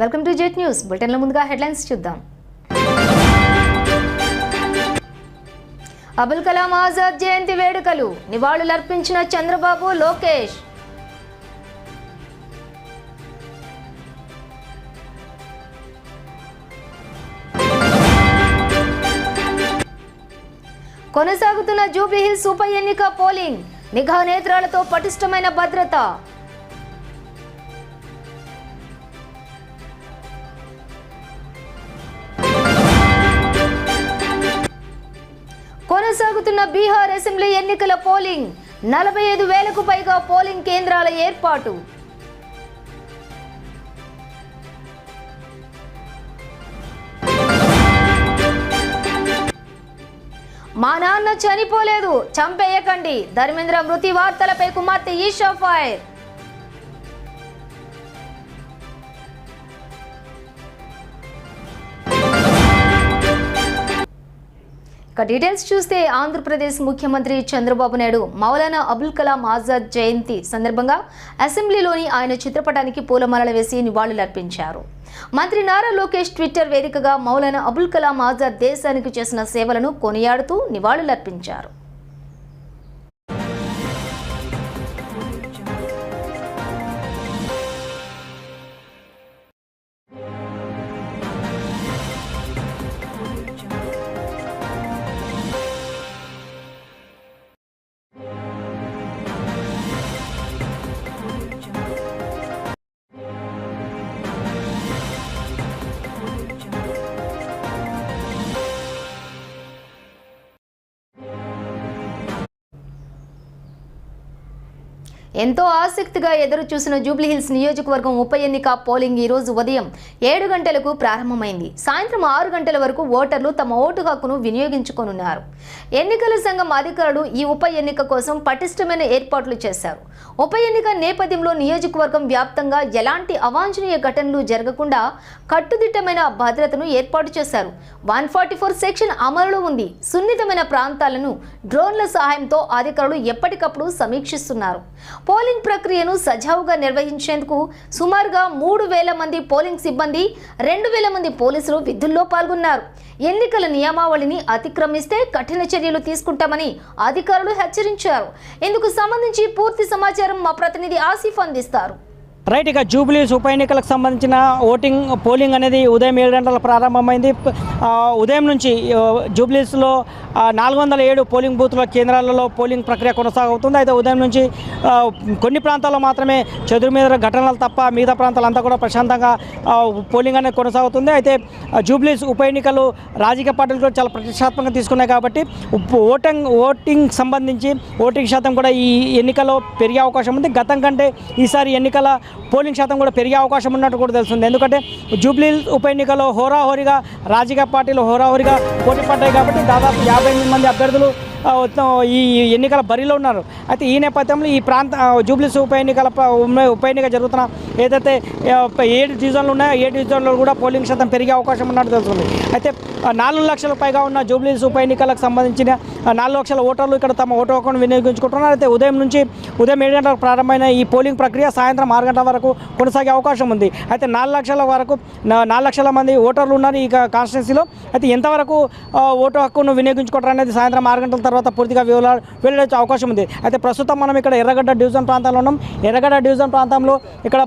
Welcome to jet news బులెటిన్లో ముందుగా headlines చూద్దాం. అబుల్ కలాం ఆజాద్ జయంతి వేడుకలు. నివాళులర్పించిన చంద్రబాబు లోకేష్. కొనసాగుతున్న జూబ్లీహిల్స్ ఉప ఎన్నిక పోలింగ్. నిఘా నేత్రాలతో పటిష్టమైన భద్రత. కొనసాగుతున్న బీహార్ అసెంబ్లీ ఎన్నికల పోలింగ్. నలభై ఐదు వేలకు పైగా పోలింగ్ కేంద్రాల ఏర్పాటు. మా నాన్న చనిపోలేదు. చంపేయకండి. ధర్మేంద్ర మృతి వార్తలపై కుమార్తె ఈషా ఫైర్. ఇక డీటెయిల్స్ చూస్తే ఆంధ్రప్రదేశ్ ముఖ్యమంత్రి చంద్రబాబు నాయుడు మౌలానా అబుల్ కలాం ఆజాద్ జయంతి సందర్భంగా అసెంబ్లీలోని ఆయన చిత్రపటానికి పూలమాలలు వేసి నివాళులర్పించారు. మంత్రి నారా లోకేష్ ట్విట్టర్ వేదికగా మౌలానా అబుల్ కలాం ఆజాద్ దేశానికి చేసిన సేవలను కొనియాడుతూ నివాళులర్పించారు. ఎంతో ఆసక్తిగా ఎదురు చూసిన జూబ్లీహిల్స్ నియోజకవర్గం ఉప ఎన్నిక పోలింగ్ ఈరోజు ఉదయం ఏడు గంటలకు ప్రారంభమైంది. సాయంత్రం ఆరు గంటల వరకు ఓటర్లు తమ ఓటు హక్కును వినియోగించుకోనున్నారు. ఎన్నికల సంఘం అధికారులు ఈ ఉప ఎన్నిక కోసం పటిష్టమైన ఏర్పాట్లు చేశారు. ఉప ఎన్నిక నేపథ్యంలో నియోజకవర్గం వ్యాప్తంగా ఎలాంటి అవాంఛనీయ ఘటనలు జరగకుండా కట్టుదిట్టమైన భద్రతను ఏర్పాటు చేశారు. వన్ ఫార్టీ ఫోర్ సెక్షన్ అమలులో ఉంది. సున్నితమైన ప్రాంతాలను డ్రోన్ల సహాయంతో అధికారులు ఎప్పటికప్పుడు సమీక్షిస్తున్నారు. పోలింగ్ ప్రక్రియను సజావుగా నిర్వహించేందుకు సుమారుగా మూడు వేల మంది పోలింగ్ సిబ్బంది రెండు వేల మంది పోలీసులు విధుల్లో పాల్గొన్నారు. ఎన్నికల నియమావళిని అతిక్రమిస్తే కఠిన చర్యలు తీసుకుంటామని అధికారులు హెచ్చరించారు. ఇందుకు సంబంధించి పూర్తి సమాచారం మా ప్రతినిధి ఆసిఫ్ అందిస్తారు. రైట్ ఇక జూబ్లీస్ ఉప ఎన్నికలకు సంబంధించిన ఓటింగ్ పోలింగ్ అనేది ఉదయం ఏడు గంటల ప్రారంభమైంది. ఉదయం నుంచి జూబ్లీస్లో నాలుగు వందల ఏడు పోలింగ్ బూత్ల కేంద్రాలలో పోలింగ్ ప్రక్రియ కొనసాగుతుంది. అయితే ఉదయం నుంచి కొన్ని ప్రాంతాల్లో మాత్రమే చెదురు మీద ఘటనలు తప్ప మిగతా ప్రాంతాలంతా కూడా ప్రశాంతంగా పోలింగ్ అనేది కొనసాగుతుంది. అయితే జూబ్లీస్ ఉప ఎన్నికలు రాజకీయ పార్టీలు కూడా చాలా ప్రతిష్టాత్మకంగా తీసుకున్నాయి కాబట్టి ఓటింగ్ ఓటింగ్ సంబంధించి ఓటింగ్ శాతం కూడా ఈ ఎన్నికల్లో పెరిగే అవకాశం ఉంది. గతం కంటే ఈసారి ఎన్నికల పోలింగ్ శాతం కూడా పెరిగే అవకాశం ఉన్నట్టు కూడా తెలుస్తుంది. ఎందుకంటే జూబ్లీ ఉప ఎన్నికలో హోరాహోరీగా రాజకీయ పార్టీలు హోరాహోరీగా పోటీ పడ్డాయి కాబట్టి దాదాపు యాభై ఎనిమిది మంది అభ్యర్థులు ఈ ఎన్నికల బరిలో ఉన్నారు. అయితే ఈ నేపథ్యంలో ఈ ప్రాంత జూబ్లీస్ ఉప ఎన్నికల ఉప ఎన్నిక జరుగుతున్న ఏదైతే ఏడు డివిజన్లు ఉన్నాయో ఏ డివిజన్లో కూడా పోలింగ్ శాతం పెరిగే అవకాశం ఉన్నట్టు తెలుస్తుంది. అయితే నాలుగు లక్షల పైగా ఉన్న జూబ్లీస్ ఉప ఎన్నికలకు సంబంధించిన నాలుగు లక్షల ఓటర్లు ఇక్కడ తమ ఓటు హక్కును వినియోగించుకుంటున్నారు. అయితే ఉదయం నుంచి ఉదయం ఏడు గంటలకు ప్రారంభమైన ఈ పోలింగ్ ప్రక్రియ సాయంత్రం ఆరు గంటల వరకు కొనసాగే అవకాశం ఉంది. అయితే నాలుగు లక్షల వరకు నాలుగు లక్షల మంది ఓటర్లు ఉన్నారు ఈ కాన్స్టిట్యున్సీలో. అయితే ఎంతవరకు ఓటు హక్కును వినియోగించుకుంటారు అనేది సాయంత్రం ఆరు గంటల తర్వాత పూర్తిగా వెల్ల వెళ్ళొచ్చే అవకాశం ఉంది. అయితే ప్రస్తుతం మనం ఇక్కడ ఎర్రగడ్డ డివిజన్ ప్రాంతంలో ఉన్నాం. ఎర్రగడ్డ డివిజన్ ప్రాంతంలో ఇక్కడ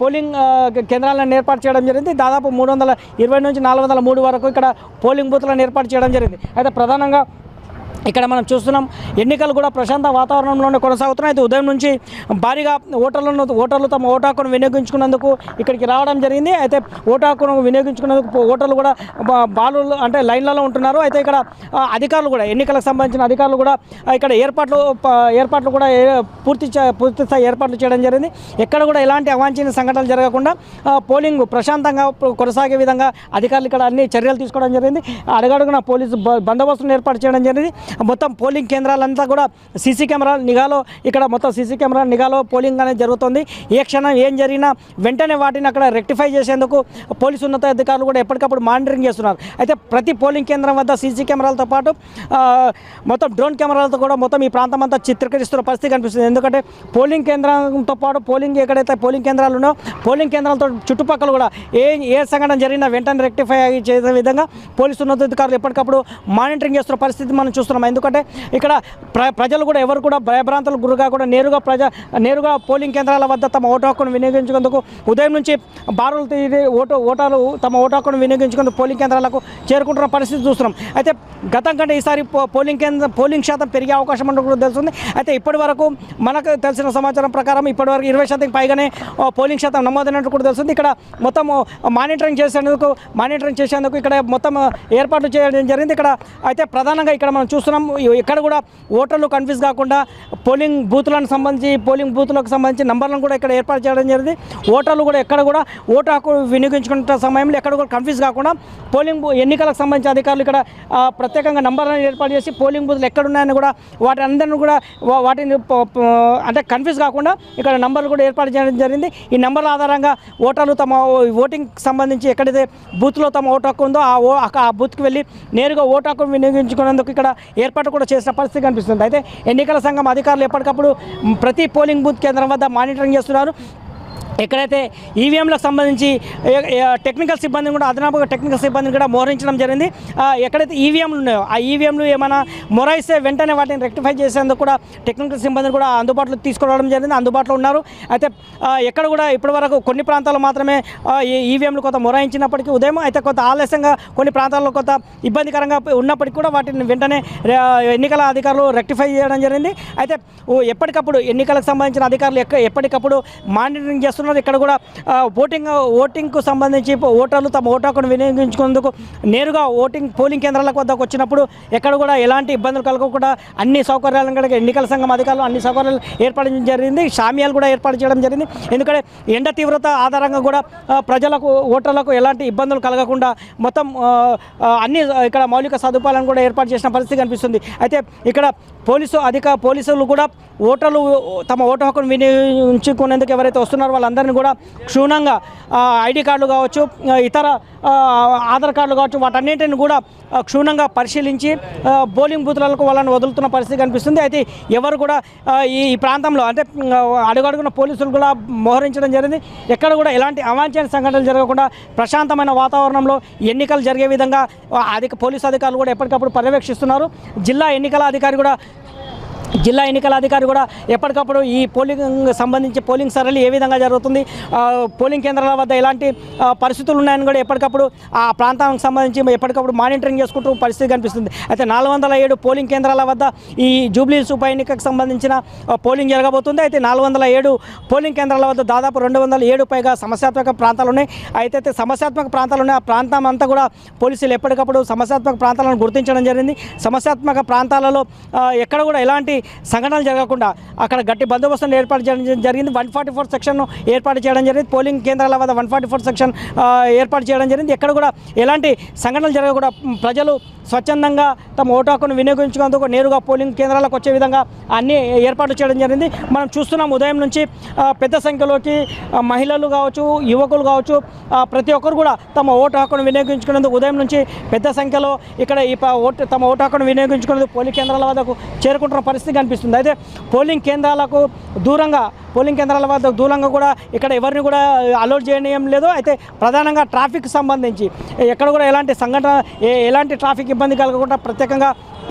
పోలింగ్ కేంద్రాలను ఏర్పాటు చేయడం జరిగింది. దాదాపు మూడు వందల ఇరవై నుంచి నాలుగు వందల మూడు వరకు ఇక్కడ పోలింగ్ బూత్లను ఏర్పాటు చేయడం జరిగింది. అయితే ప్రధానంగా ఇక్కడ మనం చూస్తున్నాం ఎన్నికలు కూడా ప్రశాంత వాతావరణంలోనే కొనసాగుతున్నాయి. అయితే ఉదయం నుంచి భారీగా ఓటర్లను ఓటర్లు తమ ఓటు హక్కును వినియోగించుకున్నందుకు ఇక్కడికి రావడం జరిగింది. అయితే ఓటు హక్కును వినియోగించుకున్నందుకు ఓటర్లు కూడా బాలు అంటే లైన్లలో ఉంటున్నారు. అయితే ఇక్కడ అధికారులు కూడా ఎన్నికలకు సంబంధించిన అధికారులు కూడా ఇక్కడ ఏర్పాట్లు ఏర్పాట్లు కూడా ఏ- పూర్తి పూర్తి స్థాయి ఏర్పాట్లు చేయడం జరిగింది. ఎక్కడ కూడా ఎలాంటి అవాంఛనీయ సంఘటనలు జరగకుండా పోలింగ్ ప్రశాంతంగా కొనసాగే విధంగా అధికారులు ఇక్కడ అన్ని చర్యలు తీసుకోవడం జరిగింది. అడుగడుగున పోలీసు బందోబస్తును ఏర్పాటు చేయడం జరిగింది. మొత్తం పోలింగ్ కేంద్రాలంతా కూడా సీసీ కెమెరాలు నిఘాలో ఇక్కడ మొత్తం సీసీ కెమెరా నిఘాలో పోలింగ్ అనేది జరుగుతుంది. ఏ క్షణం ఏం జరిగినా వెంటనే వాటిని అక్కడ రెక్టిఫై చేసేందుకు పోలీసు ఉన్నతాధికారులు కూడా ఎప్పటికప్పుడు మానిటరింగ్ చేస్తున్నారు. అయితే ప్రతి పోలింగ్ కేంద్రం వద్ద సీసీ కెమెరాలతో పాటు మొత్తం డ్రోన్ కెమెరాలతో కూడా మొత్తం ఈ ప్రాంతం అంతా చిత్రీకరిస్తున్న పరిస్థితి కనిపిస్తుంది. ఎందుకంటే పోలింగ్ కేంద్రంతో పాటు పోలింగ్ ఎక్కడైతే పోలింగ్ కేంద్రాలు ఉన్నాయో పోలింగ్ కేంద్రాలతో చుట్టుపక్కల కూడా ఏ ఏ సంఘటన జరిగినా వెంటనే రెక్టిఫై చేసే విధంగా పోలీసు ఉన్నతాధికారులు ఎప్పటికప్పుడు మానిటరింగ్ చేస్తున్న పరిస్థితి మనం చూస్తున్నాం. ఎందుకంటే ఇక్కడ ప్ర ప్రజలు కూడా ఎవరు కూడా భయభ్రాంతులకు గురిగా కూడా నేరుగా ప్రజ నేరుగా పోలింగ్ కేంద్రాల వద్ద తమ ఓటు హక్కును వినియోగించుకుందుకు ఉదయం నుంచి బారులు తీరి ఓటు ఓటాలు తమ ఓటు హక్కును వినియోగించుకుందుకు పోలింగ్ కేంద్రాలకు చేరుకుంటున్న పరిస్థితి చూస్తున్నాం. అయితే గతం కంటే ఈసారి పోలింగ్ కేంద్ర పోలింగ్ శాతం పెరిగే అవకాశం ఉన్నట్టు కూడా తెలుస్తుంది. అయితే ఇప్పటి వరకు మనకు తెలిసిన సమాచారం ప్రకారం ఇప్పటి వరకు ఇరవై శాతం పైగానే పోలింగ్ శాతం నమోదైనట్టు కూడా తెలుస్తుంది. ఇక్కడ మొత్తం మానిటరింగ్ చేసేందుకు మానిటరింగ్ చేసేందుకు ఇక్కడ మొత్తం ఏర్పాట్లు చేయడం జరిగింది. ఇక్కడ అయితే ప్రధానంగా ఇక్కడ మనం చూస్తున్నాం ఇక్కడ కూడా ఓటర్లు కన్ఫ్యూజ్ కాకుండా పోలింగ్ బూత్లకు సంబంధించి పోలింగ్ బూత్లకు సంబంధించి నంబర్లను కూడా ఇక్కడ ఏర్పాటు చేయడం జరిగింది. ఓటర్లు కూడా ఎక్కడ కూడా ఓటు హక్కు వినియోగించుకున్న సమయంలో ఎక్కడ కూడా కన్ఫ్యూజ్ కాకుండా పోలింగ్ ఎన్నికలకు సంబంధించిన అధికారులు ఇక్కడ ప్రత్యేకంగా నంబర్లను ఏర్పాటు చేసి పోలింగ్ బూత్లు ఎక్కడున్నాయని కూడా వాటి అందరిని కూడా వాటిని అంటే కన్ఫ్యూజ్ కాకుండా ఇక్కడ నంబర్లు కూడా ఏర్పాటు చేయడం జరిగింది. ఈ నెంబర్ల ఆధారంగా ఓటర్లు తమ ఓటింగ్ సంబంధించి ఎక్కడైతే బూత్లో తమ ఓటు హక్కు ఉందో ఆ ఓ ఆ బూత్కి వెళ్ళి నేరుగా ఓటు హక్కును వినియోగించుకునేందుకు ఇక్కడ ఏర్పాటు కూడా చేసిన పరిస్థితి కనిపిస్తుంది. అయితే ఎన్నికల సంఘం అధికారులు ఎప్పటికప్పుడు ప్రతి పోలింగ్ బూత్ కేంద్రం వద్ద మానిటరింగ్ చేస్తున్నారు. ఎక్కడైతే ఈవీఎంలకు సంబంధించి టెక్నికల్ సిబ్బందిని కూడా అదనపు టెక్నికల్ సిబ్బందిని కూడా మోహరించడం జరిగింది. ఎక్కడైతే ఈవీఎంలు ఉన్నాయో ఆ ఈవీఎంలు ఏమైనా మొరాయిస్తే వెంటనే వాటిని రెక్టిఫై చేసేందుకు కూడా టెక్నికల్ సిబ్బందిని కూడా అందుబాటులో తీసుకురావడం జరిగింది అందుబాటులో ఉన్నారు. అయితే ఎక్కడ కూడా ఇప్పటి వరకు కొన్ని ప్రాంతాల్లో మాత్రమే ఈ ఈవీఎంలు కొంత మొరాయించినప్పటికీ ఉదయం అయితే కొంత ఆలస్యంగా కొన్ని ప్రాంతాల్లో కొంత ఇబ్బందికరంగా ఉన్నప్పటికీ కూడా వాటిని వెంటనే ఎన్నికల అధికారులు రెక్టిఫై చేయడం జరిగింది. అయితే ఎప్పటికప్పుడు ఎన్నికలకు సంబంధించిన అధికారులు ఎక్క ఎప్పటికప్పుడు మానిటరింగ్ చేస్తున్నారు. ఇక్కడ కూడా ఓటింగ్ ఓటింగ్కు సంబంధించి ఓటర్లు తమ ఓటు హక్కును వినియోగించుకునేందుకు నేరుగా ఓటింగ్ పోలింగ్ కేంద్రాలకు వద్దకు వచ్చినప్పుడు ఎక్కడ కూడా ఎలాంటి ఇబ్బందులు కలగకుండా అన్ని సౌకర్యాలను కూడా ఎన్నికల సంఘం అధికారులు అన్ని సౌకర్యాలు ఏర్పాటు చేయడం జరిగింది. షామియాలు కూడా ఏర్పాటు చేయడం జరిగింది. ఎందుకంటే ఎండ తీవ్రత ఆధారంగా కూడా ప్రజలకు ఓటర్లకు ఎలాంటి ఇబ్బందులు కలగకుండా మొత్తం అన్ని ఇక్కడ మౌలిక సదుపాయాలను కూడా ఏర్పాటు చేసిన పరిస్థితి కనిపిస్తుంది. అయితే ఇక్కడ పోలీసు అధిక పోలీసులు కూడా ఓటర్లు తమ ఓటు హక్కును వినియోగించుకునేందుకు ఎవరైతే వస్తున్నారో వాళ్ళందరినీ కూడా క్షుణ్ణంగా ఐడి కార్డులు కావచ్చు ఇతర ఆధార్ కార్డులు కావచ్చు వాటన్నింటిని కూడా క్షుణ్ణంగా పరిశీలించి బౌలింగ్ పోలింగ్ బూత్లకు వాళ్ళని వదులుతున్న పరిస్థితి కనిపిస్తుంది. అయితే ఎవరు కూడా ఈ ప్రాంతంలో అంటే ఆ, అడుగడుగున పోలీసులు కూడా మోహరించడం జరిగింది. ఎక్కడ కూడా ఎలాంటి అవాంఛన సంఘటనలు జరగకుండా ప్రశాంతమైన వాతావరణంలో ఎన్నికలు జరిగే విధంగా అధిక పోలీసు అధికారులు కూడా ఎప్పటికప్పుడు పర్యవేక్షిస్తున్నారు. జిల్లా ఎన్నికల అధికారి కూడా జిల్లా ఎన్నికల అధికారి కూడా ఎప్పటికప్పుడు ఈ పోలింగ్ సంబంధించి పోలింగ్ సరళి ఏ విధంగా జరుగుతుంది? పోలింగ్ కేంద్రాల వద్ద ఎలాంటి పరిస్థితులు ఉన్నాయని కూడా ఎప్పటికప్పుడు ఆ ప్రాంతానికి సంబంధించి ఎప్పటికప్పుడు మానిటరింగ్ చేసుకుంటూ పరిస్థితి కనిపిస్తుంది. అయితే నాలుగు వందల ఏడు పోలింగ్ కేంద్రాల వద్ద ఈ జూబ్లీస్ ఉప ఎన్నికకు సంబంధించిన పోలింగ్ జరగబోతుంది. అయితే నాలుగు వందల ఏడు పోలింగ్ కేంద్రాల వద్ద దాదాపు రెండు వందల ఏడు పైగా సమస్యాత్మక ప్రాంతాలు ఉన్నాయి. అయితే అయితే సమస్యాత్మక ప్రాంతాలు ఉన్నాయి. ఆ ప్రాంతం అంతా కూడా పోలీసులు ఎప్పటికప్పుడు సమస్యాత్మక ప్రాంతాలను గుర్తించడం జరిగింది. సమస్యాత్మక ప్రాంతాలలో ఎక్కడ కూడా ఎలాంటి సంఘటనలు జరగకుండా అక్కడ గట్టి బందోబస్తును ఏర్పాటు చేయడం జరిగింది. వన్ ఫార్టీ ఫోర్ సెక్షన్ ఏర్పాటు చేయడం జరిగింది. పోలింగ్ కేంద్రాల వద్ద వన్ ఫార్టీ ఫోర్ సెక్షన్ ఏర్పాటు చేయడం జరిగింది. ఎక్కడ కూడా ఎలాంటి సంఘటనలు జరగకుండా ప్రజలు స్వచ్ఛందంగా తమ ఓటు హక్కును వినియోగించుకునేందుకు నేరుగా పోలింగ్ కేంద్రాలకు వచ్చే విధంగా అన్ని ఏర్పాట్లు చేయడం జరిగింది. మనం చూస్తున్నాం ఉదయం నుంచి పెద్ద సంఖ్యలోకి మహిళలు కావచ్చు యువకులు కావచ్చు ప్రతి ఒక్కరు కూడా తమ ఓటు హక్కును వినియోగించుకునేందుకు ఉదయం నుంచి పెద్ద సంఖ్యలో ఇక్కడ ఈ ఓటు తమ ఓటు హక్కును వినియోగించుకునేందుకు పోలింగ్ కేంద్రాల వద్దకు చేరుకుంటున్న పరిస్థితి కనిపిస్తుంది. అయితే పోలింగ్ కేంద్రాలకు దూరంగా పోలింగ్ కేంద్రాల వద్ద దూరంగా కూడా ఇక్కడ ఎవరిని కూడా అలౌట్ చేయడం లేదు. అయితే ప్రధానంగా ట్రాఫిక్ సంబంధించి ఎక్కడ కూడా ఎలాంటి సంఘటన ఏ- ఎలాంటి ట్రాఫిక్ ఇబ్బంది కలగకుండా ప్రత్యేకంగా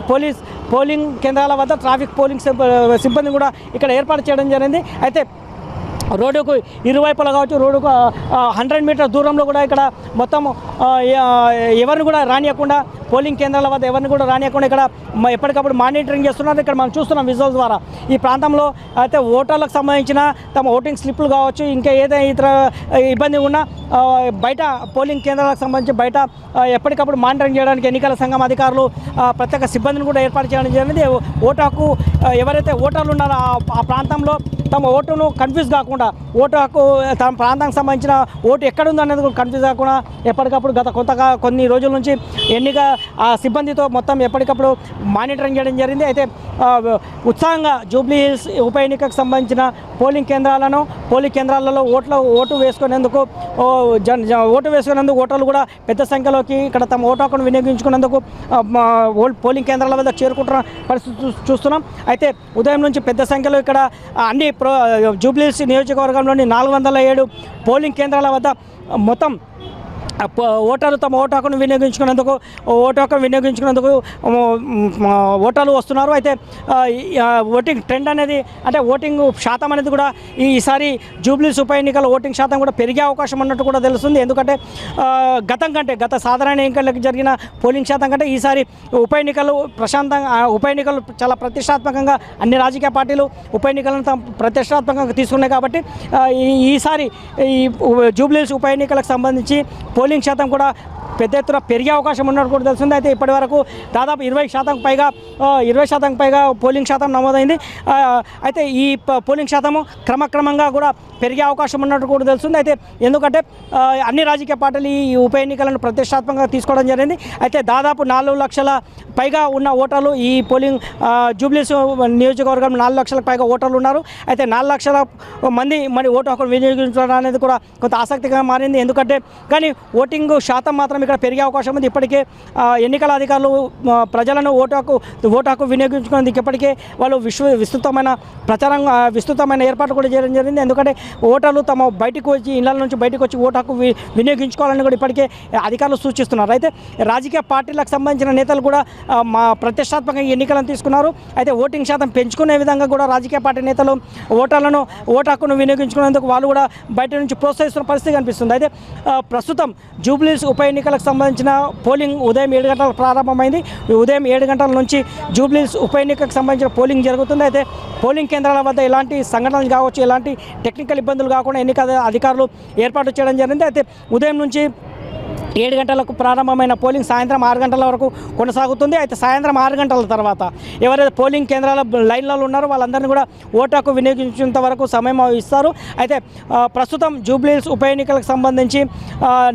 పోలీస్ పోలింగ్ కేంద్రాల వద్ద ట్రాఫిక్ పోలింగ్ సిబ్బ- సిబ్బంది కూడా ఇక్కడ ఏర్పాటు చేయడం జరిగింది. అయితే రోడ్డుకు ఇరువైపులా కావచ్చు రోడ్డుకు హండ్రెడ్ మీటర్ దూరంలో కూడా ఇక్కడ మొత్తం ఎవరిని కూడా రానియకుండా పోలింగ్ కేంద్రాల వద్ద ఎవరిని కూడా రానియకుండా ఇక్కడ ఎప్పటికప్పుడు మానిటరింగ్ చేస్తున్నారు. ఇక్కడ మనం చూస్తున్నాం విజువల్ ద్వారా. ఈ ప్రాంతంలో అయితే ఓటర్లకు సంబంధించిన తమ ఓటింగ్ స్లిప్లు కావచ్చు ఇంకా ఏదైనా ఇతర ఇబ్బంది ఉన్నా బయట పోలింగ్ కేంద్రాలకు సంబంధించి బయట ఎప్పటికప్పుడు మానిటరింగ్ చేయడానికి ఎన్నికల సంఘం అధికారులు ప్రత్యేక సిబ్బందిని కూడా ఏర్పాటు చేయడం జరిగింది. ఓటు హక్కు ఎవరైతే ఓటర్లు ఉన్నారో ఆ- ప్రాంతంలో తమ ఓటును కన్ఫ్యూజ్ కాకుండా ఓటు హక్కు తమ ప్రాంతానికి సంబంధించిన ఓటు ఎక్కడుందనేది కూడా కన్ఫ్యూజ్ కాకుండా ఎప్పటికప్పుడు గత కొంత కొన్ని రోజుల నుంచి ఎన్నిక ఆ సిబ్బందితో మొత్తం ఎప్పటికప్పుడు మానిటరింగ్ చేయడం జరిగింది. అయితే ఉత్సాహంగా జూబ్లీ హిల్స్ ఉప ఎన్నికకు సంబంధించిన పోలింగ్ కేంద్రాలను పోలింగ్ కేంద్రాలలో ఓట్ల ఓటు వేసుకునేందుకు ఓ, జన్ ఓటు వేసుకునేందుకు ఓటర్లు కూడా పెద్ద సంఖ్యలోకి ఇక్కడ తమ ఓటు హక్కును వినియోగించుకునేందుకు పోలింగ్ కేంద్రాల వద్ద చేరుకుంటున్న పరిస్థితి చూస్తున్నాం. అయితే ఉదయం నుంచి పెద్ద సంఖ్యలో ఇక్కడ అన్ని ప్రో జూబ్లీస్ నియోజకవర్గంలోని నాలుగు వందల ఏడు పోలింగ్ కేంద్రాల వద్ద మొత్తం ఓటర్లు తమ ఓటు హక్కును వినియోగించుకునేందుకు ఓటు హక్కును వినియోగించుకునేందుకు ఓటర్లు వస్తున్నారు. అయితే ఓటింగ్ ట్రెండ్ అనేది అంటే ఓటింగ్ శాతం అనేది కూడా ఈసారి జూబ్లీస్ ఉప ఎన్నికల ఓటింగ్ శాతం కూడా పెరిగే అవకాశం ఉన్నట్టు కూడా తెలుస్తుంది. ఎందుకంటే గతం కంటే గత సాధారణ ఎన్నికలకు జరిగిన పోలింగ్ శాతం కంటే ఈసారి ఉప ఎన్నికలు ప్రశాంతంగా ఉప ఎన్నికలు చాలా ప్రతిష్టాత్మకంగా అన్ని రాజకీయ పార్టీలు ఉప ఎన్నికలను తమ ప్రతిష్టాత్మకంగా తీసుకున్నాయి కాబట్టి ఈసారి ఈ జూబ్లీస్ ఉప ఎన్నికలకు సంబంధించి పోలింగ్ శాతం కూడా పెద్ద ఎత్తున పెరిగే అవకాశం ఉన్నట్టు కూడా తెలిసింది అయితే ఇప్పటి వరకు దాదాపు ఇరవై శాతం పైగా ఇరవై శాతం పైగా పోలింగ్ శాతం నమోదైంది. అయితే ఈ పోలింగ్ శాతము క్రమక్రమంగా కూడా పెరిగే అవకాశం ఉన్నట్టు కూడా తెలుస్తుంది. అయితే ఎందుకంటే అన్ని రాజకీయ పార్టీలు ఈ ఉప ఎన్నికలను ప్రతిష్టాత్మకంగా తీసుకోవడం జరిగింది. అయితే దాదాపు నాలుగు లక్షల పైగా ఉన్న ఓటర్లు ఈ పోలింగ్ జూబ్లీస్ నియోజకవర్గం నాలుగు లక్షలకు పైగా ఓటర్లు ఉన్నారు. అయితే నాలుగు లక్షల మంది మరి ఓటు హక్కును వినియోగించడం అనేది కూడా కొంత ఆసక్తిగా మారింది. ఎందుకంటే కానీ ఓటింగ్ శాతం మాత్రం ఇక్కడ పెరిగే అవకాశం ఉంది. ఇప్పటికే ఎన్నికల అధికారులు ప్రజలను ఓటు హక్కు వినియోగించుకునేందుకు ఇప్పటికే వాళ్ళు విశ్వ విస్తృతమైన ప్రచారం విస్తృతమైన ఏర్పాట్లు కూడా చేయడం జరిగింది. ఎందుకంటే ఓటర్లు తమ బయటకు వచ్చి ఇళ్ళ నుంచి బయటకు వచ్చి ఓటాకు వినియోగించుకోవాలని కూడా ఇప్పటికే అధికారులు సూచిస్తున్నారు. అయితే రాజకీయ పార్టీలకు సంబంధించిన నేతలు కూడా మా ప్రతిష్టాత్మకంగా ఎన్నికలను తీసుకున్నారు. అయితే ఓటింగ్ శాతం పెంచుకునే విధంగా కూడా రాజకీయ పార్టీ నేతలు ఓటర్లను ఓటు హక్కును వినియోగించుకునేందుకు వాళ్ళు కూడా బయట నుంచి ప్రోత్సహిస్తున్న పరిస్థితి కనిపిస్తుంది. అయితే ప్రస్తుతం జూబ్లీస్ ఉప ఎన్నికలకు సంబంధించిన పోలింగ్ ఉదయం ఏడు గంటలకు ప్రారంభమైంది. ఉదయం ఏడు గంటల నుంచి జూబ్లీస్ ఉప ఎన్నికకు సంబంధించిన పోలింగ్ జరుగుతుంది. అయితే పోలింగ్ కేంద్రాల వద్ద ఎలాంటి సంఘటనలు కావచ్చు ఎలాంటి టెక్నికల్ ఇబ్బందులు కాకుండా ఎన్నికల అధికారులు ఏర్పాటు చేయడం జరిగింది. అయితే ఉదయం నుంచి ఏడు గంటలకు ప్రారంభమైన పోలింగ్ సాయంత్రం ఆరు గంటల వరకు కొనసాగుతుంది. అయితే సాయంత్రం ఆరు గంటల తర్వాత ఎవరైతే పోలింగ్ కేంద్రాల లైన్లలో ఉన్నారో వాళ్ళందరినీ కూడా ఓటాకు వినియోగించేంత వరకు సమయం ఇస్తారు. అయితే ప్రస్తుతం జూబ్లీస్ ఉప ఎన్నికలకు సంబంధించి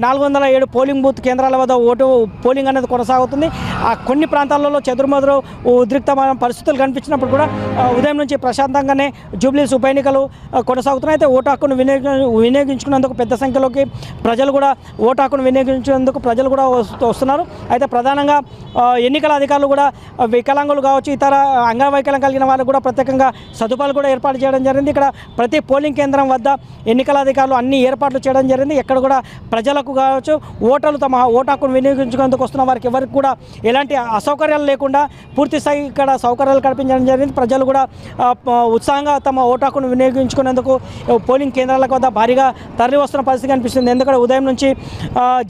నాలుగు వందల ఏడు పోలింగ్ బూత్ కేంద్రాల వద్ద ఓటు పోలింగ్ అనేది కొనసాగుతుంది. ఆ కొన్ని ప్రాంతాలలో చెదురుమదురు ఉద్రిక్తమైన పరిస్థితులు కనిపించినప్పుడు కూడా ఉదయం నుంచి ప్రశాంతంగానే జూబ్లీస్ ఉప ఎన్నికలు కొనసాగుతున్నాయి. అయితే ఓటు హక్కును వినియోగ వినియోగించుకున్నందుకు పెద్ద సంఖ్యలోకి ప్రజలు కూడా ఓటు హక్కును వినియోగించేందుకు ప్రజలు కూడా వస్తు- వస్తున్నారు. అయితే ప్రధానంగా ఎన్నికల అధికారులు కూడా వికలాంగులు కావచ్చు ఇతర అంగవైకల్యం కలిగిన వాళ్ళకు కూడా ప్రత్యేకంగా సదుపాయాలు కూడా ఏర్పాటు చేయడం జరిగింది. ఇక్కడ ప్రతి పోలింగ్ కేంద్రం వద్ద ఎన్నికల అధికారులు అన్ని ఏర్పాట్లు చేయడం జరిగింది. ఎక్కడ కూడా ప్రజలకు కావచ్చు ఓటర్లు తమ ఓటు హక్కును వినియోగించుకునేందుకు వస్తున్న వారికి ఎవరికి కూడా ఎలాంటి అసౌకర్యాలు లేకుండా పూర్తి స్థాయి ఇక్కడ సౌకర్యాలు కల్పించడం జరిగింది. ప్రజలు కూడా ఉత్సాహంగా తమ ఓటు హక్కును వినియోగించుకునేందుకు పోలింగ్ కేంద్రాలకు వద్ద భారీగా తరలి వస్తున్న పరిస్థితి కనిపిస్తుంది. ఎందుకంటే ఉదయం నుంచి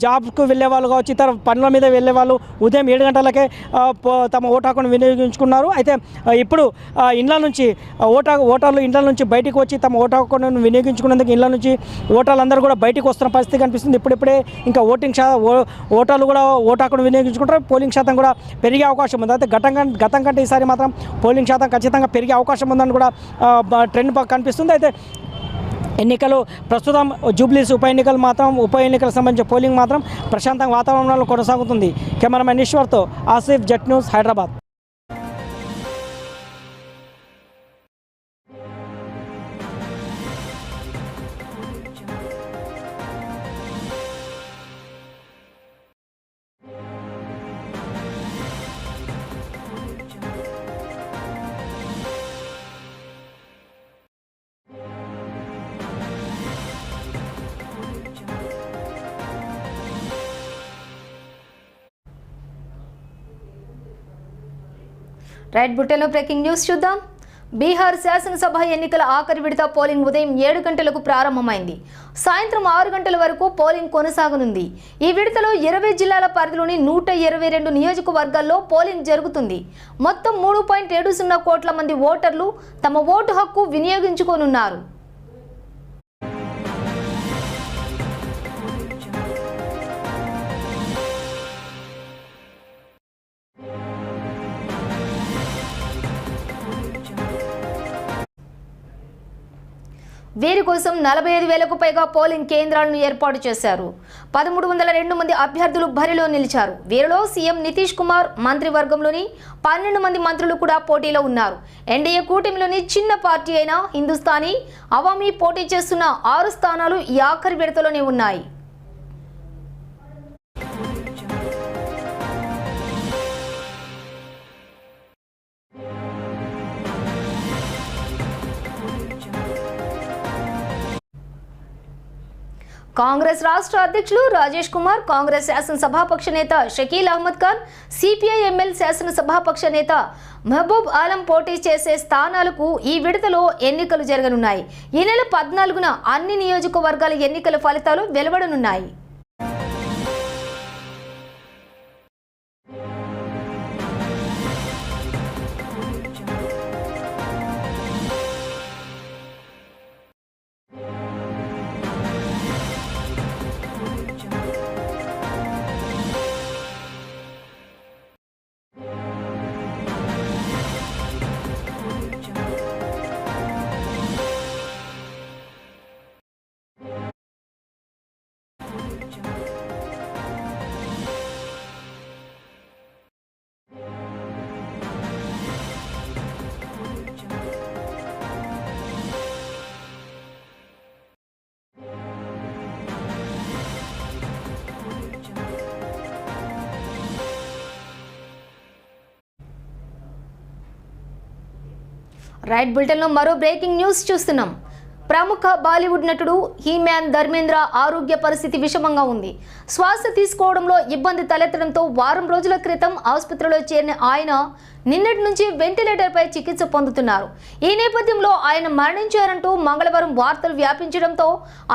జాబ్ జాబ్కు వెళ్ళే వాళ్ళు కావచ్చు ఇతర పనుల మీద వెళ్ళే వాళ్ళు ఉదయం ఏడు గంటలకే పో- తమ ఓటు హక్కును వినియోగించుకున్నారు. అయితే ఇప్పుడు ఇండ్ల నుంచి ఓటా ఓటర్లు ఇండ్ల నుంచి బయటికి వచ్చి తమ ఓటు హక్కును వినియోగించుకునేందుకు ఇండ్ల నుంచి ఓటర్లు అందరూ కూడా బయటికి వస్తున్న పరిస్థితి కనిపిస్తుంది. ఇప్పుడిప్పుడే ఇంకా ఓటింగ్ శా ఓ- ఓటర్లు కూడా ఓటు హక్కును వినియోగించుకుంటారు. పోలింగ్ శాతం కూడా పెరిగే అవకాశం ఉంది. అయితే గతం కంటే గతం కంటే ఈసారి మాత్రం పోలింగ్ శాతం ఖచ్చితంగా పెరిగే అవకాశం ఉందని కూడా ట్రెండ్ కనిపిస్తుంది. అయితే ఎన్నికలు ప్రస్తుతం జూబ్లీస్ ఉప ఎన్నికలు మాత్రం ఉప ఎన్నికలకు సంబంధించిన పోలింగ్ మాత్రం ప్రశాంతంగా వాతావరణంలో కొనసాగుతుంది. Cameraman ఈశ్వర్తో Asif Jet news Hyderabad. Right బుట్టెలో breaking news చూద్దాం. బీహార్ శాసనసభ ఎన్నికల ఆఖరి విడత పోలింగ్ ఉదయం ఏడు గంటలకు ప్రారంభమైంది. సాయంత్రం ఆరు గంటల వరకు పోలింగ్ కొనసాగనుంది. ఈ విడతలో ఇరవై జిల్లాల పరిధిలోని నూట ఇరవై రెండు నియోజకవర్గాల్లో పోలింగ్ జరుగుతుంది. మొత్తం మూడు పాయింట్ ఏడు సున్నా కోట్ల మంది ఓటర్లు తమ ఓటు హక్కు వినియోగించుకోనున్నారు. వీరి కోసం నలభై ఐదు వేలకు పైగా పోలింగ్ కేంద్రాలను ఏర్పాటు చేశారు. పదమూడు వందల రెండు మంది అభ్యర్థులు బరిలో నిలిచారు. వీరిలో సీఎం నితీష్ కుమార్ మంత్రివర్గంలోని పన్నెండు మంది మంత్రులు కూడా పోటీలో ఉన్నారు. ఎన్డీఏ కూటమిలోని చిన్న పార్టీ అయిన హిందుస్థానీ అవామీ పోటీ చేస్తున్న ఆరు స్థానాలు ఈ ఆఖరి విడతలోనే ఉన్నాయి. కాంగ్రెస్ రాష్ట్ర అధ్యక్షులు రాజేష్ కుమార్ కాంగ్రెస్ శాసనసభాపక్ష నేత షకీల్ అహ్మద్ ఖాన్ సిపిఐ ఎంఎల్ శాసనసభాపక్ష నేత మహబూబ్ ఆలం పోటీ చేసే స్థానాలకు ఈ విడతలో ఎన్నికలు జరగనున్నాయి. ఈ నెల పద్నాలుగున అన్ని నియోజకవర్గాల ఎన్నికల ఫలితాలు వెలువడనున్నాయి. రైట్ బులెటిన్లో మరో బ్రేకింగ్ న్యూస్ చూస్తున్నాం. ప్రముఖ బాలీవుడ్ నటుడు హీమ్యాన్ ధర్మేంద్ర ఆరోగ్య పరిస్థితి విషమంగా ఉంది. శ్వాస తీసుకోవడంలో ఇబ్బంది తలెత్తడంతో వారం రోజుల క్రితం ఆసుపత్రిలో చేరిన ఆయన నిన్నటి నుంచి వెంటిలేటర్పై చికిత్స పొందుతున్నారు. ఈ నేపథ్యంలో ఆయన మరణించారంటూ మంగళవారం వార్తలు వ్యాపించడంతో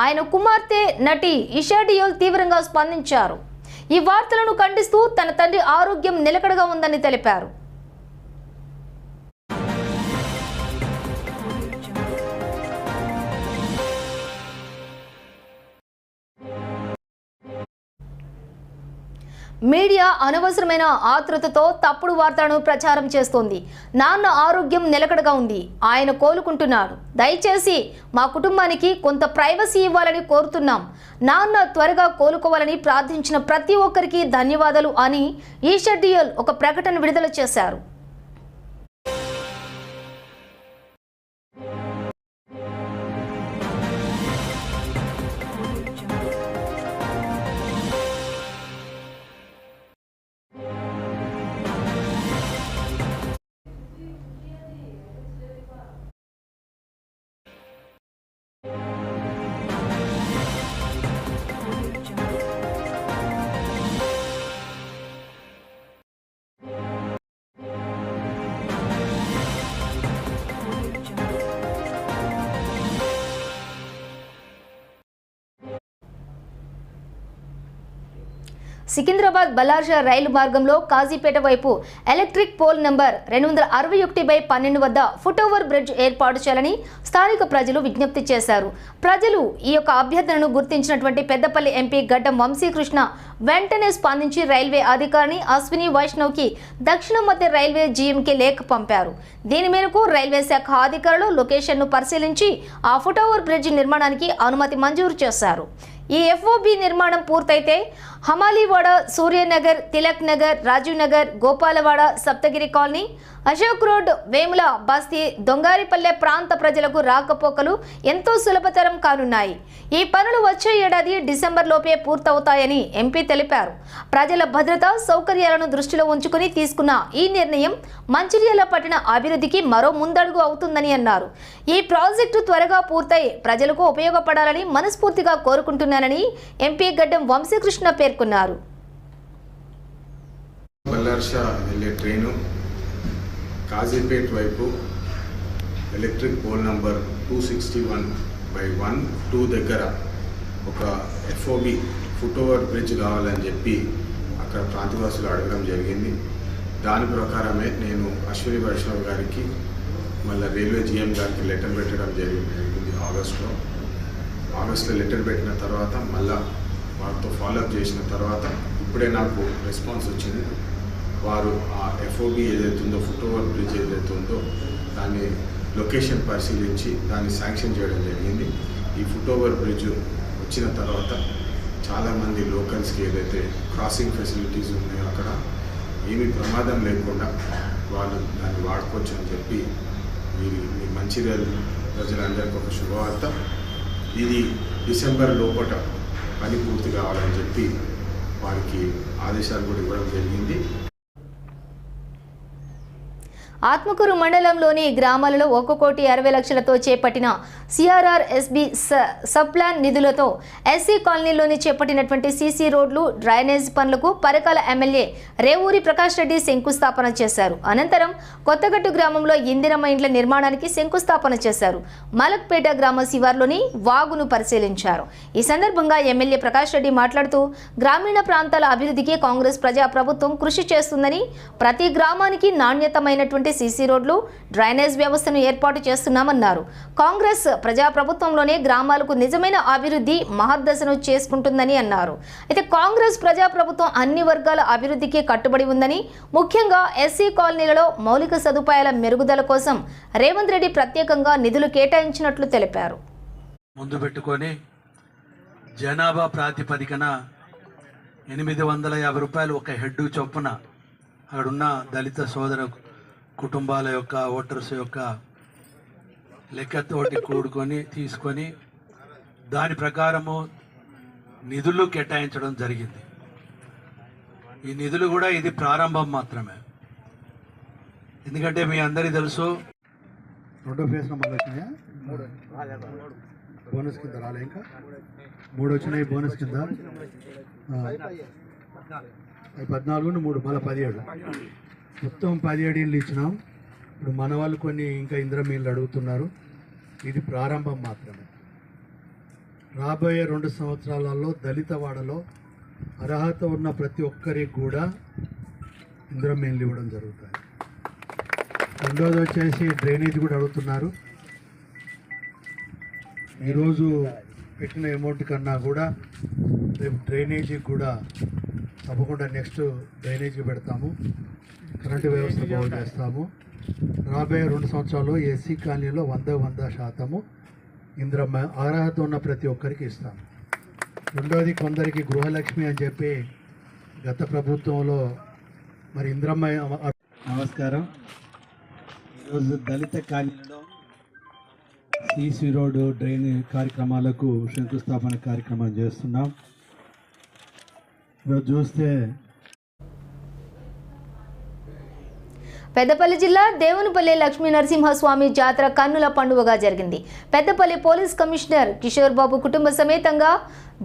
ఆయన కుమార్తె నటి ఇషా డియోల్ తీవ్రంగా స్పందించారు. ఈ వార్తలను ఖండిస్తూ తన తండ్రి ఆరోగ్యం నిలకడగా ఉందని తెలిపారు. మీడియా అనవసరమైన ఆతృతతో తప్పుడు వార్తలను ప్రచారం చేస్తోంది. నాన్న ఆరోగ్యం నిలకడగా ఉంది. ఆయన కోలుకుంటున్నాడు. దయచేసి మా కుటుంబానికి కొంత ప్రైవసీ ఇవ్వాలని కోరుతున్నాం. నాన్న త్వరగా కోలుకోవాలని ప్రార్థించిన ప్రతి ఒక్కరికి ధన్యవాదాలు అని ఈ షెడ్యూల్ ఒక ప్రకటన విడుదల చేశారు. సికింద్రాబాద్ బలార్షా రైలు మార్గంలో కాజీపేట వైపు ఎలక్ట్రిక్ పోల్ నంబర్ రెండు వందల అరవై ఒకటి బై పన్నెండు వద్ద ఫుట్ ఓవర్ బ్రిడ్జ్ ఏర్పాటు చేయాలని స్థానిక ప్రజలు విజ్ఞప్తి చేశారు. ప్రజలు ఈ యొక్క అభ్యర్థనను గుర్తించినటువంటి పెద్దపల్లి ఎంపీ గడ్డం వంశీకృష్ణ వెంటనే స్పందించి రైల్వే అధికారిని అశ్విని వైష్ణవ్కి దక్షిణ మధ్య రైల్వే జీఎంకి లేఖ పంపారు. దీని మేరకు రైల్వే శాఖ అధికారులు లొకేషన్ను పరిశీలించి ఆ ఫుటోవర్ బ్రిడ్జ్ నిర్మాణానికి అనుమతి మంజూరు చేశారు. ఈ ఎఫ్ఓబి నిర్మాణం పూర్తయితే హమాలీవాడ సూర్యనగర్ తిలక్ నగర్ రాజీవ్ నగర్ గోపాలవాడ సప్తగిరి కాలనీ అశోక్ రోడ్ వేముల బస్తీ దొంగారిపల్లె ప్రాంత ప్రజలకు రాకపోకలు ఎంతో సులభతరం కానున్నాయి. ఈ పనులు వచ్చే ఏడాది డిసెంబర్ లోపే పూర్తవుతాయని ఎంపీ తెలిపారు. ప్రజల భద్రత సౌకర్యాలను దృష్టిలో ఉంచుకుని తీసుకున్న ఈ నిర్ణయం మంచిర్యాల పట్టణ అభివృద్ధికి మరో ముందడుగు అవుతుందని అన్నారు. ఈ ప్రాజెక్టు త్వరగా పూర్తయి ప్రజలకు ఉపయోగపడాలని మనస్ఫూర్తిగా కోరుకుంటున్నానని ఎంపీ గడ్డం వంశీకృష్ణ పేర్కొన్నారు. వెళ్ళే ట్రైను కాజీపేట్ వైపు electric pole number two sixty one by one two దగ్గర ఒక ఎఫ్ఓబి ఫుట్ ఓవర్ బ్రిడ్జ్ కావాలని చెప్పి అక్కడ ప్రాంతవాసులు అడగడం జరిగింది. దాని ప్రకారమే నేను అశ్విని వైష్ణవ్ గారికి మళ్ళీ రైల్వే జిఎం గారికి లెటర్ పెట్టడం జరిగింది జరిగింది ఆగస్ట్లో. ఆగస్ట్లో లెటర్ పెట్టిన తర్వాత మళ్ళా వారితో ఫాలోఅప్ చేసిన తర్వాత ఇప్పుడే నాకు రెస్పాన్స్ వచ్చింది. వారు ఆ ఎఫ్ఓబి ఏదైతే ఉందో ఫుట్ ఓవర్ బ్రిడ్జ్ ఏదైతే ఉందో దాన్ని లొకేషన్ పరిశీలించి దాన్ని శాంక్షన్ చేయడం జరిగింది. ఈ ఫుట్ ఓవర్ బ్రిడ్జ్ వచ్చిన తర్వాత చాలామంది లోకల్స్కి ఏదైతే క్రాసింగ్ ఫెసిలిటీస్ ఉన్నాయో అక్కడ ఏమి ప్రమాదం లేకుండా వాళ్ళు దాన్ని వాడుకోవచ్చు అని చెప్పి మీరు మీ మంచిర్యాల ప్రజలందరికీ ఒక శుభవార్త. ఇది డిసెంబర్ లోపల పని పూర్తి కావాలని చెప్పి వారికి ఆదేశాలు కూడా ఇవ్వడం జరిగింది. ఆత్మకూరు మండలంలోని గ్రామాలలో ఒక కోటి అరవై లక్షలతో చేపట్టిన సిఆర్ఆర్ ఎస్బి సబ్ ప్లాన్ నిధులతో ఎస్సీ కాలనీలోని చేపట్టినటువంటి సీసీ రోడ్లు డ్రైనేజ్ పనులకు పరకాల ఎమ్మెల్యే రేవూరి ప్రకాష్ రెడ్డి శంకుస్థాపన చేశారు. అనంతరం కొత్తగట్టు గ్రామంలో ఇందిరమ్మ ఇండ్ల నిర్మాణానికి శంకుస్థాపన చేశారు. మలక్పేట గ్రామ శివార్లోని వాగును పరిశీలించారు. ఈ సందర్భంగా ఎమ్మెల్యే ప్రకాష్ రెడ్డి మాట్లాడుతూ గ్రామీణ ప్రాంతాల అభివృద్ధికి కాంగ్రెస్ ప్రజా ప్రభుత్వం కృషి చేస్తుందని ప్రతి గ్రామానికి నాణ్యతమైనటువంటి సీసీ రోడ్లు డ్రైనేజ్ వ్యవస్థను ఏర్పాటు చేస్తున్నామన్నారు. కాంగ్రెస్ ప్రజా ప్రభుత్వంలోనే గ్రామాలకు నిజమైన అభివృద్ధి మహద్దశను చేసుకుంటుందని అన్నారు. అయితే కాంగ్రెస్ ప్రజా ప్రభుత్వం అన్ని వర్గాల అభివృద్ధికి కట్టుబడి ఉందని ముఖ్యంగా ఎస్సీ కాలనీలలో మౌలిక సదుపాయాల మెరుగుదల కోసం రేవంత్ రెడ్డి ప్రత్యేకంగా నిధులు కేటాయించినట్లు తెలిపారు. ముందు పెట్టుకొని జనాభా ప్రాతిపదికన ఎనిమిది వందల యాభై రూపాయలు ఒక హెడ్ చొప్పున అక్కడున్న దళిత సోదర కుటుంబాల యొక్క ఓటర్స్ యొక్క లెక్కతోటి కూడుకొని తీసుకొని దాని ప్రకారము నిధులు కేటాయించడం జరిగింది. ఈ నిధులు కూడా ఇది ప్రారంభం మాత్రమే. ఎందుకంటే మీ అందరికీ తెలుసు రెండో ఫేజ్ నెంబర్ వచ్చినాయా? బోనస్ కింద రాలే ఇంకా? మూడు వచ్చినాయి బోనస్ కింద. పద్నాలుగు. మూడు మళ్ళీ పదిహేడు. మొత్తం పదిహేడు ఇళ్ళు ఇచ్చినాం. ఇప్పుడు మన వాళ్ళు కొన్ని ఇంకా ఇంద్రం అడుగుతున్నారు. ఇది ప్రారంభం మాత్రమే. రాబోయే రెండు సంవత్సరాలలో దళిత వాడలో అర్హత ఉన్న ప్రతి ఒక్కరికి కూడా ఇంద్రం ఇవ్వడం జరుగుతుంది రెండోది వచ్చేసి డ్రైనేజ్ కూడా అడుగుతున్నారు. ఈరోజు పెట్టిన అమౌంట్ కన్నా కూడా రేపు డ్రైనేజీకి కూడా తప్పకుండా నెక్స్ట్ డ్రైనేజీకి పెడతాము. కరెంటు వ్యవస్థ బాగు చేస్తాము. రాబోయే రెండు సంవత్సరాలు ఎస్సీ కాలనీలో వంద వంద శాతము ఇంద్రమ్మ అర్హత ఉన్న ప్రతి ఒక్కరికి ఇస్తాం. రెండవది కొందరికి గృహలక్ష్మి అని చెప్పి గత ప్రభుత్వంలో మరి ఇంద్రమ్మ నమస్కారం. ఈరోజు దళిత కాలనీలో సిసి రోడ్డు డ్రైన్ కార్యక్రమాలకు శంకుస్థాపన కార్యక్రమం చేస్తున్నాం. ఇప్పుడు చూస్తే పెద్దపల్లి జిల్లా దేవునిపల్లి లక్ష్మీ నరసింహస్వామి జాతర కన్నుల పండుగగా జరిగింది. పెద్దపల్లి పోలీస్ కమిషనర్ కిషోర్ బాబు కుటుంబ సమేతంగా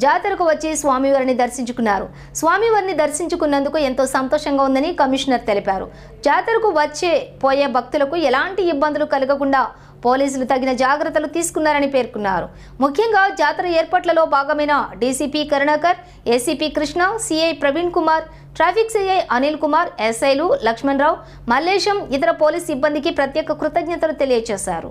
జాతరకు వచ్చి స్వామివారిని దర్శించుకున్నారు. స్వామివారిని దర్శించుకున్నందుకు ఎంతో సంతోషంగా ఉందని కమిషనర్ తెలిపారు. జాతరకు వచ్చే పోయే భక్తులకు ఎలాంటి ఇబ్బందులు కలగకుండా పోలీసులు తగిన జాగ్రత్తలు తీసుకున్నారని పేర్కొన్నారు. ముఖ్యంగా జాతర ఏర్పాట్లలో భాగమైన DCP Karunakar ACP Krishna CI Praveen Kumar traffic CI Anil Kumar ఎస్ఐలు లక్ష్మణరావు మల్లేశం ఇతర పోలీస్ సిబ్బందికి ప్రత్యేక కృతజ్ఞతలు తెలియజేశారు.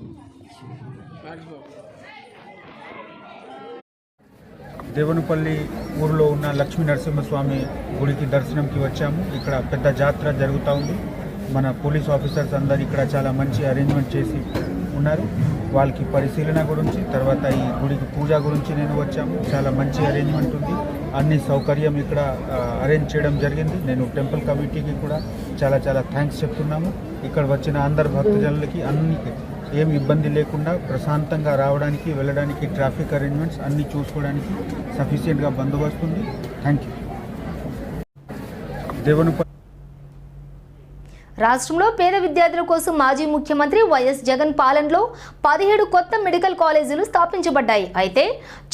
దేవునిపల్లి ఊరిలో ఉన్న లక్ష్మీ నరసింహస్వామి గుడికి దర్శనంకి వచ్చాము. ఇక్కడ పెద్ద జాతర జరుగుతూ ఉంది. మన పోలీస్ ఆఫీసర్స్ అందరు ఇక్కడ చాలా మంచి అరేంజ్మెంట్ చేసి ఉన్నారు. వాళ్ళకి పరిశీలన గురించి తర్వాత ఈ గుడికి పూజ గురించి నేను వచ్చాము. చాలా మంచి అరేంజ్మెంట్ ఉంది. అన్ని సౌకర్యం ఇక్కడ అరేంజ్ చేయడం జరిగింది. నేను టెంపుల్ కమిటీకి కూడా చాలా చాలా థ్యాంక్స్ చెప్తున్నాము. ఇక్కడ వచ్చిన అందరు భక్తజనులకి అన్ని ఏం ఇబ్బంది లేకుండా ప్రశాంతంగా రావడానికి వెళ్ళడానికి ట్రాఫిక్ అరేంజ్మెంట్స్ అన్నీ చూసుకోవడానికి సఫిషియెంట్గా బందోబస్తు ఉంది. థ్యాంక్ యూ దేవుని రాష్ట్రంలో పేద విద్యార్థుల కోసం మాజీ ముఖ్యమంత్రి వైఎస్ జగన్ పాలనలో పదిహేడు కొత్త మెడికల్ కాలేజీలు స్థాపించబడ్డాయి. అయితే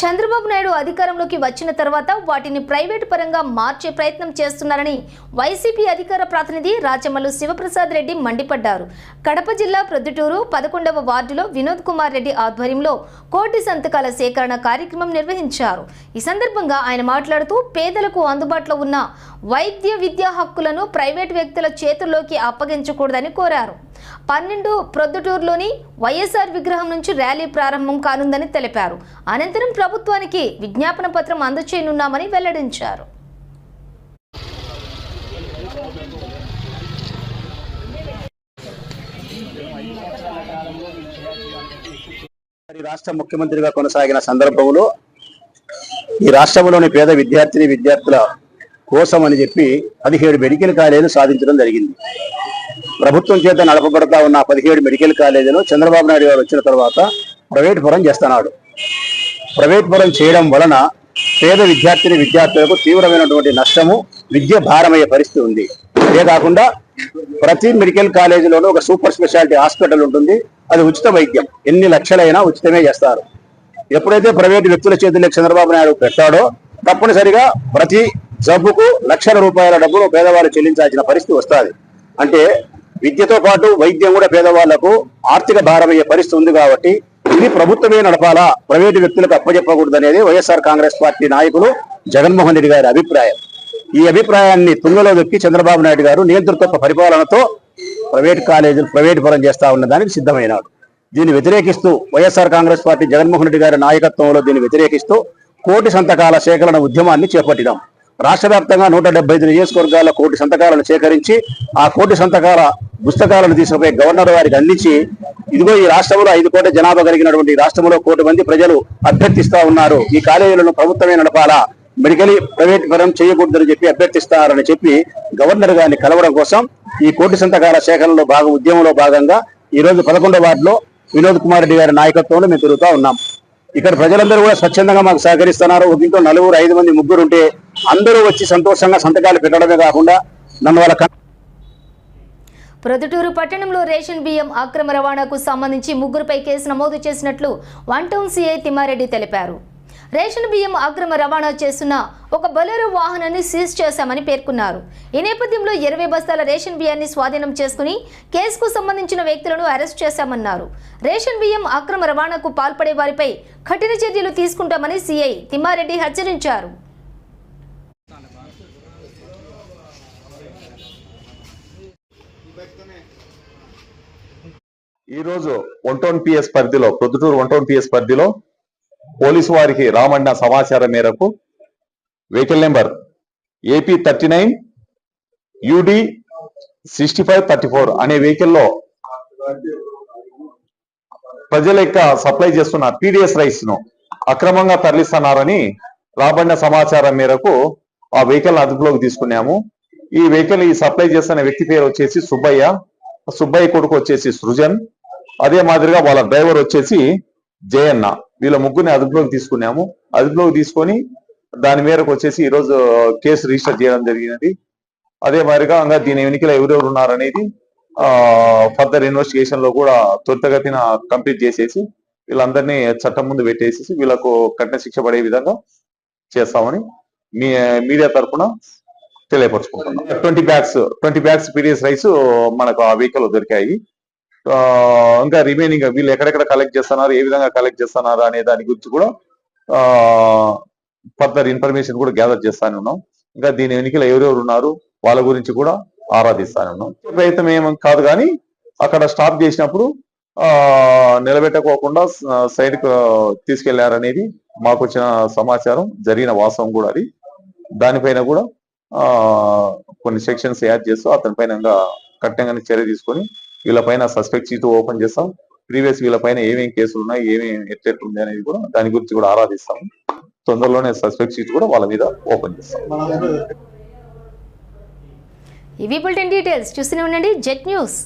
చంద్రబాబు నాయుడు అధికారంలోకి వచ్చిన తర్వాత వాటిని ప్రైవేటు పరంగా మార్చే ప్రయత్నం చేస్తున్నారని వైసీపీ అధికార ప్రతినిధి రాచమల్లు శివప్రసాద్ రెడ్డి మండిపడ్డారు. కడప జిల్లా ప్రొద్దుటూరు పదకొండవ వార్డులో వినోద్ కుమార్ రెడ్డి ఆధ్వర్యంలో కోటి సంతకాల సేకరణ కార్యక్రమం నిర్వహించారు. ఈ సందర్భంగా ఆయన మాట్లాడుతూ పేదలకు అందుబాటులో ఉన్న వైద్య విద్యా హక్కులను ప్రైవేట్ వ్యక్తుల చేతుల్లోకి అప్పగించకూడదని కోరారు. పన్నెండు ప్రొద్దుటూరులోని వైఎస్ఆర్ విగ్రహం నుంచి ర్యాలీ ప్రారంభం కానుందని తెలిపారు. అనంతరం ప్రభుత్వానికి విజ్ఞాపన పత్రం అందచేయనున్నామని వెల్లడించారు. మరి రాష్ట్ర ముఖ్యమంత్రిగా కొనసాగిన సందర్భంలో ఈ రాష్ట్రంలోని పేద విద్యార్థిని విద్యార్థుల కోసం అని చెప్పి పదిహేడు మెడికల్ కాలేజీలు సాధించడం జరిగింది. ప్రభుత్వం చేత నడపబడతా ఉన్న పదిహేడు మెడికల్ కాలేజీలు చంద్రబాబు నాయుడు గారు వచ్చిన తర్వాత ప్రైవేట్ పరం చేస్తున్నాడు. ప్రైవేట్ పరం చేయడం వలన పేద విద్యార్థిని విద్యార్థులకు తీవ్రమైనటువంటి నష్టము విద్య భారమయ్యే పరిస్థితి ఉంది. అదే కాకుండా ప్రతి మెడికల్ కాలేజీలోనూ ఒక సూపర్ స్పెషాలిటీ హాస్పిటల్ ఉంటుంది. అది ఉచిత వైద్యం. ఎన్ని లక్షలైనా ఉచితమే చేస్తారు. ఎప్పుడైతే ప్రైవేటు వ్యక్తుల చేతుల్లో చంద్రబాబు నాయుడు పెట్టాడో తప్పనిసరిగా ప్రతి జబ్బుకు లక్షల రూపాయల డబ్బులు పేదవాళ్ళు చెల్లించాల్సిన పరిస్థితి వస్తుంది. అంటే విద్యతో పాటు వైద్యం కూడా పేదవాళ్ళకు ఆర్థిక భారమయ్యే పరిస్థితి ఉంది కాబట్టి ఇది ప్రభుత్వమే నడపాలా? ప్రైవేటు వ్యక్తులకు అప్పచెప్పకూడదు అనేది వైఎస్ఆర్ కాంగ్రెస్ పార్టీ నాయకులు జగన్మోహన్ రెడ్డి గారి అభిప్రాయం. ఈ అభిప్రాయాన్ని తుంగలో వెక్కి చంద్రబాబు నాయుడు గారు నియంతృత్వ పరిపాలనతో ప్రైవేట్ కాలేజీలు ప్రైవేట్ పరం చేస్తా ఉన్న దానికి సిద్ధమైనాడు దీన్ని వ్యతిరేకిస్తూ వైఎస్ఆర్ కాంగ్రెస్ పార్టీ జగన్మోహన్ రెడ్డి గారి నాయకత్వంలో దీన్ని వ్యతిరేకిస్తూ కోటి సంతకాల సేకరణ ఉద్యమాన్ని చేపట్టినాం. రాష్ట్ర వ్యాప్తంగా నూట డెబ్బై ఐదు నియోజకవర్గాల కోటి సంతకాలను సేకరించి ఆ కోటి సంతకాల పుస్తకాలను తీసుకుపోయి గవర్నర్ వారికి అందించి ఇదిగో ఈ రాష్ట్రంలో ఐదు కోట్ల జనాభా కలిగినటువంటి రాష్ట్రంలో కోటి మంది ప్రజలు అభ్యర్థిస్తా ఉన్నారు. ఈ కాలేజీలను ప్రభుత్వమే నడపాలా? మెడికల్ ప్రైవేట్ పరం చేయకూడదని చెప్పి అభ్యర్థిస్తారని చెప్పి గవర్నర్ గారిని కలవడం కోసం ఈ కోటి సంతకాల సేకరణలో భాగం ఉద్యమంలో భాగంగా ఈ రోజు పదకొండవ వార్డులో వినోద్ కుమార్ రెడ్డి గారి నాయకత్వంలో మేము తిరుగుతా ఉన్నాం. ఇక్కడ ప్రజలందరూ కూడా స్వచ్ఛందంగా మాకు సహకరిస్తున్నారు. ఒక ఇంట్లో నలుగురు ఐదు మంది ముగ్గురు ఉంటే అందరూ వచ్చి సంతోషంగా సంతకాలు పెట్టడమే కాకుండా నన్ను వాళ్ళ ప్రొద్దుటూరు పట్టణంలో రేషన్ బియ్యం అక్రమ రవాణాకు సంబంధించి ముగ్గురుపై కేసు నమోదు చేసినట్లు వన్ టౌన్ సీఐ తిమ్మారెడ్డి తెలిపారు. రేషన్ బియ్యం అక్రమ రవాణా చేస్తున్న ఒక బొలెరో వాహనాన్ని సీజ్ చేశామని పేర్కొన్నారు. ఈ నేపథ్యంలో ఇరవై బస్తాల రేషన్ బియ్యాన్ని స్వాధీనం చేసుకుని కేసుకు సంబంధించిన వ్యక్తులను అరెస్ట్ చేశామన్నారు. రేషన్ బియ్యం అక్రమ రవాణాకు పాల్పడే వారిపై కఠిన చర్యలు తీసుకుంటామని సీఐ తిమ్మారెడ్డి హెచ్చరించారు. ఈ రోజు వన్ టౌన్ పిఎస్ పరిధిలో ప్రొద్దుటూరు వన్ టౌన్ పిఎస్ పరిధిలో పోలీసు వారికి రామన్న సమాచారం మేరకు vehicle number AP thirty nine UD sixty five thirty four అనే వెహికల్లో ప్రజల యొక్క సప్లై చేస్తున్న పీడిఎస్ రైస్ను అక్రమంగా తరలిస్తున్నారని రాబడిన సమాచారం మేరకు ఆ వెహికల్ అదుపులోకి తీసుకున్నాము. ఈ వెహికల్ ఈ సప్లై చేస్తున్న వ్యక్తి పేరు వచ్చేసి సుబ్బయ్య. సుబ్బయ్య కొడుకు వచ్చేసి సృజన్. అదే మాదిరిగా వాళ్ళ డ్రైవర్ వచ్చేసి జయన్న. వీళ్ళ ముగ్గురిని అదుపులోకి తీసుకున్నాము. అదుపులోకి తీసుకొని దాని మేరకు వచ్చేసి ఈ రోజు కేసు రిజిస్టర్ చేయడం జరిగినది. అదే మాదిరిగా ఇంకా దీని వెనుకల ఎవరెవరు ఉన్నారనేది ఫర్దర్ ఇన్వెస్టిగేషన్లో కూడా త్వరితగతిన కంప్లీట్ చేసేసి వీళ్ళందరినీ చట్టం ముందు పెట్టేసి వీళ్ళకు కఠిన శిక్ష పడే విధంగా చేస్తామని మీ మీడియా తరఫున తెలియపరచుకుంటున్నాం. Twenty bags twenty bags PDS rice మనకు ఆ వెహికల్ దొరికాయి. ఇంకా రిమైనింగ్ వీళ్ళు ఎక్కడెక్కడ కలెక్ట్ చేస్తున్నారు ఏ విధంగా కలెక్ట్ చేస్తున్నారు అనే దాని గురించి కూడా ఫర్దర్ ఇన్ఫర్మేషన్ కూడా గ్యాదర్ చేస్తానే ఉన్నాం. ఇంకా దీని వెనుకల ఎవరెవరు ఉన్నారు వాళ్ళ గురించి కూడా ఆరాధిస్తానే ఉన్నాం. ప్రయత్నం ఏం కాదు కానీ అక్కడ స్టాప్ చేసినప్పుడు ఆ నిలబెట్టకోకుండా సైడ్ తీసుకెళ్ళారనేది మాకు వచ్చిన సమాచారం జరిగిన వాస్తవం కూడా అది. దానిపైన కూడా ఆ కొన్ని సెక్షన్స్ యాడ్ చేస్తూ అతని పైన ఇంకా కఠినంగా చర్య తీసుకొని వీళ్ళ పైన సస్పెక్ట్ షీట్ ఓపెన్ చేస్తాం. ప్రీవియస్ వీళ్ళ పైన ఏమేమి కేసులు ఉన్నాయి ఏమేమి ఎట్లెట్లుంది అనేది కూడా దాని గురించి కూడా ఆరాధిస్తాం. తొందరలోనే సస్పెక్ట్ షీట్ కూడా వాళ్ళ మీద ఓపెన్ చేస్తాం. ఇవి బులెటిన్ డీటెయిల్స్. చూస్తూనే ఉండండి. Jet news.